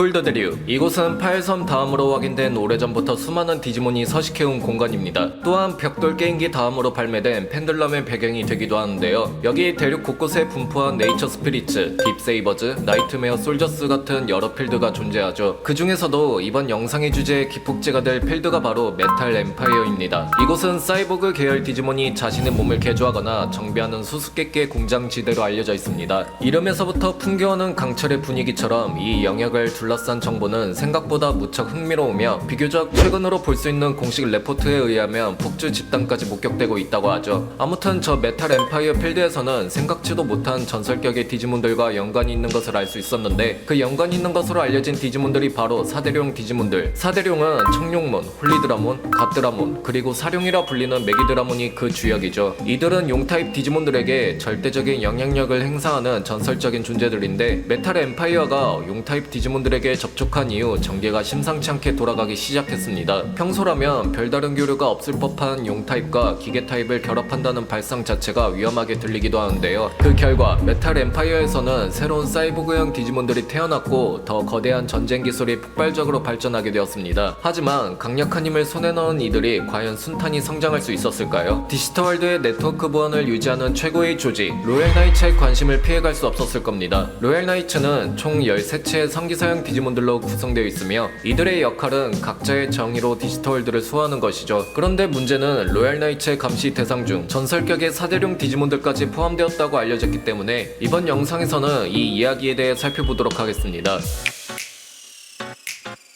폴더데류 이곳은 파일섬 다음으로 확인된 오래전부터 수많은 디지몬이 서식해온 공간입니다. 또한 벽돌 게임기 다음으로 발매된 펜들럼의 배경이 되기도 하는데요. 여기 대륙 곳곳에 분포한 네이처 스피리츠, 딥세이버즈, 나이트메어 솔저스 같은 여러 필드가 존재하죠. 그 중에서도 이번 영상의 주제의 기폭제가 될 필드가 바로 메탈 엠파이어입니다. 이곳은 사이보그 계열 디지몬이 자신의 몸을 개조하거나 정비하는 수수께끼의 공장지대로 알려져 있습니다. 이름에서부터 풍겨오는 강철의 분위기처럼 이 영역을 둘러 싼 정보는 생각보다 무척 흥미로우며 비교적 최근으로 볼 수 있는 공식 레포트에 의하면 폭주 집단까지 목격되고 있다고 하죠. 아무튼 저 메탈 엠파이어 필드에서는 생각지도 못한 전설격의 디지몬들과 연관이 있는 것을 알 수 있었는데 그 연관이 있는 것으로 알려진 디지몬들이 바로 사대룡 디지몬들. 사대룡은 청룡몬, 홀리드라몬, 갓드라몬, 그리고 사룡이라 불리는 메기드라몬이 그 주역이죠. 이들은 용타입 디지몬들에게 절대적인 영향력을 행사하는 전설적인 존재들인데 메탈 엠파이어가 용타입 디지몬들 에게 접촉한 이후 전개가 심상치 않게 돌아가기 시작했습니다. 평소라면 별다른 교류가 없을 법한 용 타입과 기계 타입을 결합한다는 발상 자체가 위험하게 들리기도 하는데요. 그 결과 메탈 엠파이어에서는 새로운 사이보그형 디지몬들이 태어났고 더 거대한 전쟁 기술이 폭발적으로 발전하게 되었습니다. 하지만 강력한 힘을 손에 넣은 이들이 과연 순탄히 성장할 수 있었을까요? 디지털월드의 네트워크 보안을 유지하는 최고의 조직 로얄 나이츠의 관심을 피해갈 수 없었을 겁니다. 로얄 나이츠는 총 13채의 성기사형 디지몬들로 구성되어 있으며 이들의 역할은 각자의 정의로 디지털월드를 수호하는 것이죠. 그런데 문제는 로얄 나이츠의 감시 대상 중 전설격의 사대룡 디지몬들까지 포함되었다고 알려졌기 때문에 이번 영상에서는 이 이야기에 대해 살펴보도록 하겠습니다.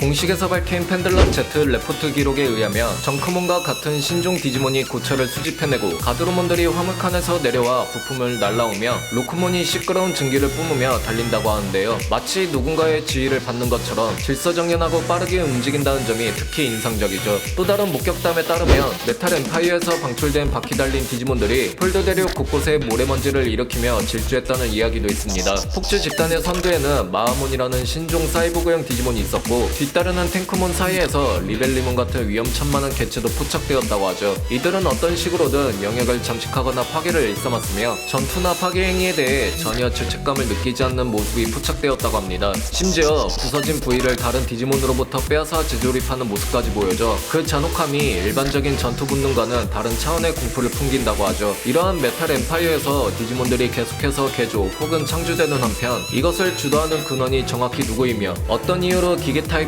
공식에서 밝힌 펜들럼 Z 레포트 기록에 의하면 정크몬과 같은 신종 디지몬이 고철을 수집해내고 가드로몬들이 화물칸에서 내려와 부품을 날라오며 로크몬이 시끄러운 증기를 뿜으며 달린다고 하는데요. 마치 누군가의 지휘를 받는 것처럼 질서정연하고 빠르게 움직인다는 점이 특히 인상적이죠. 또 다른 목격담에 따르면 메탈 엠파이어에서 방출된 바퀴 달린 디지몬들이 폴더 대륙 곳곳에 모래먼지를 일으키며 질주했다는 이야기도 있습니다. 폭주 집단의 선두에는 마하몬이라는 신종 사이보그형 디지몬이 있었고 뒤따르는 탱크몬 사이에서 리벨리몬 같은 위험천만한 개체도 포착되었다고 하죠. 이들은 어떤 식으로든 영역을 잠식하거나 파괴를 일삼았으며 전투나 파괴 행위에 대해 전혀 죄책감을 느끼지 않는 모습이 포착되었다고 합니다. 심지어 부서진 부위를 다른 디지몬으로부터 빼앗아 재조립하는 모습까지 보여져 그 잔혹함이 일반적인 전투 본능과는 다른 차원의 공포를 풍긴다고 하죠. 이러한 메탈 엠파이어에서 디지몬들이 계속해서 개조 혹은 창조되는 한편 이것을 주도하는 근원이 정확히 누구이며 어떤 이유로 기계 타입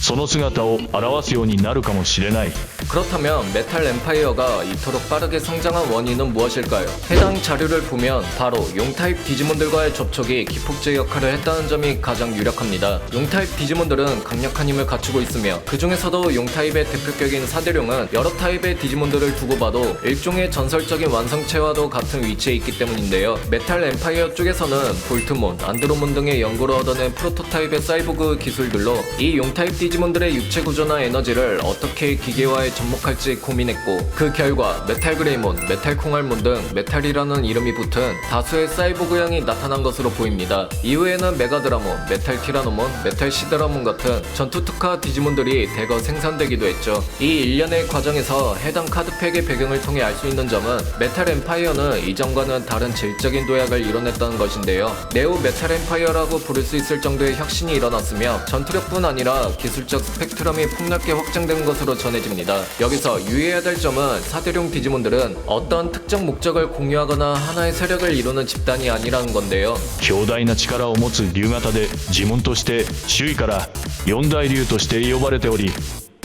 その姿を現すようになるかもしれない 그렇다면 메탈 엠파이어가 이토록 빠르게 성장한 원인은 무엇일까요? 해당 자료를 보면 바로 용타입 디지몬들과의 접촉이 기폭제 역할을 했다는 점이 가장 유력합니다. 용타입 디지몬들은 강력한 힘을 갖추고 있으며 그 중에서도 용타입의 대표격인 사대룡은 여러 타입의 디지몬들을 두고 봐도 일종의 전설적인 완성체와도 같은 위치에 있기 때문인데요. 메탈 엠파이어 쪽에서는 볼트몬, 안드로몬 등의 연구로 얻어낸 프로토타입의 사이보그 기술들로 이 용타입 디지몬들의 육체 구조나 에너지를 어떻게 기계화에 접목할지 고민했고 그 결과 메탈 그레이몬, 메탈 콩알몬 등 메탈이라는 이름이 붙은 다수의 사이보그형이 나타난 것으로 보입니다. 이후에는 메가드라몬, 메탈 티라노몬, 메탈 시드라몬 같은 전투 특화 디지몬들이 대거 생산되기도 했죠. 이 일련의 과정에서 해당 카드팩의 배경을 통해 알 수 있는 점은 메탈 엠파이어는 이전과는 다른 질적인 도약을 이뤄냈다는 것인데요. 네오 메탈 엠파이어라고 부를 수 있을 정도의 혁신이 일어났으며 전투력뿐 아니라 기술적 스펙트럼이 폭넓게 확장된 것으로 전해집니다. 여기서 유의해야 될 점은 사대룡 디지몬들은 어떤 특정 목적을 공유하거나 하나의 세력을 이루는 집단이 아니라는 건데요. 強大な力を持つ竜型で呪文として周囲から四大竜として呼ばれており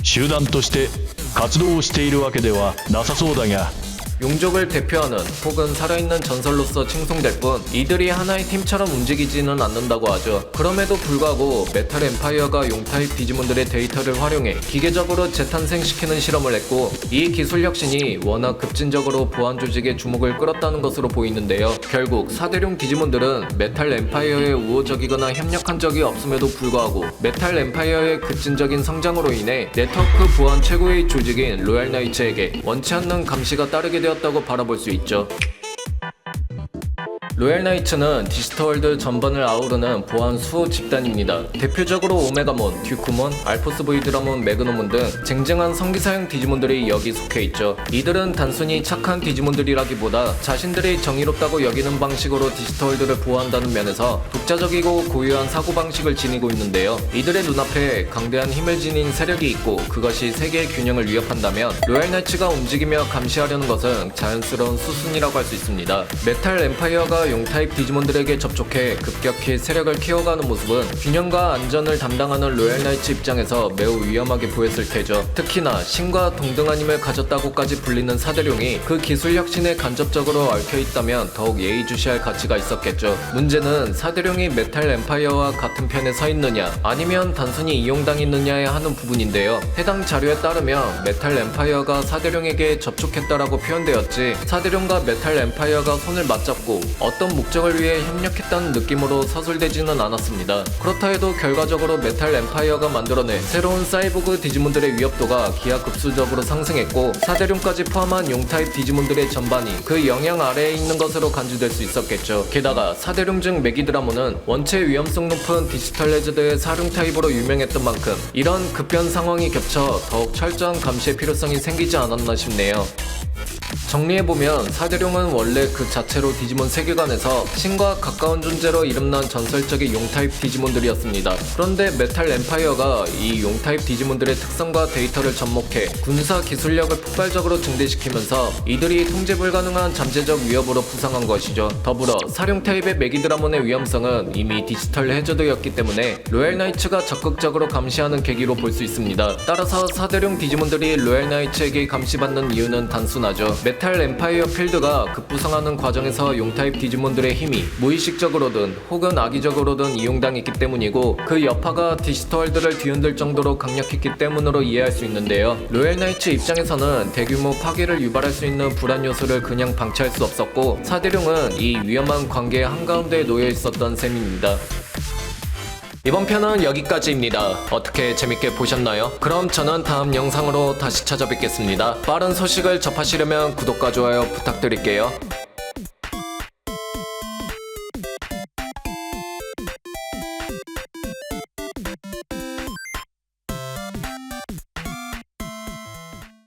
集団として活動をしているわけではなさそうだが 용족을 대표하는 혹은 살아있는 전설로서 칭송될 뿐 이들이 하나의 팀처럼 움직이지는 않는다고 하죠. 그럼에도 불구하고 메탈 엠파이어가 용타입 디지몬들의 데이터를 활용해 기계적으로 재탄생시키는 실험을 했고 이 기술 혁신이 워낙 급진적으로 보안 조직의 주목을 끌었다는 것으로 보이는데요. 결국 사대룡 디지몬들은 메탈 엠파이어에 우호적이거나 협력한 적이 없음에도 불구하고 메탈 엠파이어의 급진적인 성장으로 인해 네트워크 보안 최고의 조직인 로얄 나이츠에게 원치 않는 감시가 따르게 되었 다고 바라볼 수 있죠. 로얄 나이츠는 디지털월드 전반을 아우르는 보안 수호 집단입니다. 대표적으로 오메가몬, 듀크몬, 알포스 보이드라몬, 매그노몬 등 쟁쟁한 성기사형 디지몬들이 여기 속해 있죠. 이들은 단순히 착한 디지몬들이라기보다 자신들이 정의롭다고 여기는 방식으로 디지털월드를 보호한다는 면에서 독자적이고 고유한 사고방식을 지니고 있는데요. 이들의 눈앞에 강대한 힘을 지닌 세력이 있고 그것이 세계의 균형을 위협한다면 로얄 나이츠가 움직이며 감시하려는 것은 자연스러운 수순이라고 할 수 있습니다. 메탈 엠파이어가 용타입 디지몬들에게 접촉해 급격히 세력을 키워가는 모습은 균형과 안전을 담당하는 로얄 나이츠 입장에서 매우 위험하게 보였을 테죠. 특히나 신과 동등한 힘을 가졌다고까지 불리는 사대룡이 그 기술 혁신에 간접적으로 얽혀 있다면 더욱 예의주시할 가치가 있었겠죠. 문제는 사대룡이 메탈 엠파이어와 같은 편에 서 있느냐 아니면 단순히 이용당했느냐에 하는 부분인데요. 해당 자료에 따르면 메탈 엠파이어가 사대룡에게 접촉했다라고 표현되었지 사대룡과 메탈 엠파이어가 손을 맞잡고 어떤 목적을 위해 협력했다는 느낌으로 서술되지는 않았습니다. 그렇다 해도 결과적으로 메탈 엠파이어가 만들어낸 새로운 사이보그 디지몬들의 위협도가 기하급수적으로 상승했고 사대룡까지 포함한 용타입 디지몬들의 전반이 그 영향 아래에 있는 것으로 간주될 수 있었겠죠. 게다가 사대룡 중 메기드라몬은 원체 위험성 높은 디지털 레저드의 사룡 타입으로 유명했던 만큼 이런 급변 상황이 겹쳐 더욱 철저한 감시의 필요성이 생기지 않았나 싶네요. 정리해보면 사대룡은 원래 그 자체로 디지몬 세계관에서 신과 가까운 존재로 이름난 전설적인 용타입 디지몬들이었습니다. 그런데 메탈 엠파이어가 이 용타입 디지몬들의 특성과 데이터를 접목해 군사 기술력을 폭발적으로 증대시키면서 이들이 통제 불가능한 잠재적 위협으로 부상한 것이죠. 더불어 사룡 타입의 메기드라몬의 위험성은 이미 디지털 해저드였기 때문에 로얄 나이츠가 적극적으로 감시하는 계기로 볼 수 있습니다. 따라서 사대룡 디지몬들이 로얄 나이츠에게 감시받는 이유는 단순하죠. 엠파이어 필드가 급부상하는 과정에서 용타입 디지몬들의 힘이 무의식적으로든 혹은 악의적으로든 이용당했기 때문이고 그 여파가 디지털월드를 뒤흔들 정도로 강력했기 때문으로 이해할 수 있는데요. 로얄 나이츠 입장에서는 대규모 파괴를 유발할 수 있는 불안 요소를 그냥 방치할 수 없었고 사대룡은 이 위험한 관계의 한가운데에 놓여 있었던 셈입니다. 이번 편은 여기까지입니다. 어떻게 재밌게 보셨나요? 그럼 저는 다음 영상으로 다시 찾아뵙겠습니다. 빠른 소식을 접하시려면 구독과 좋아요 부탁드릴게요.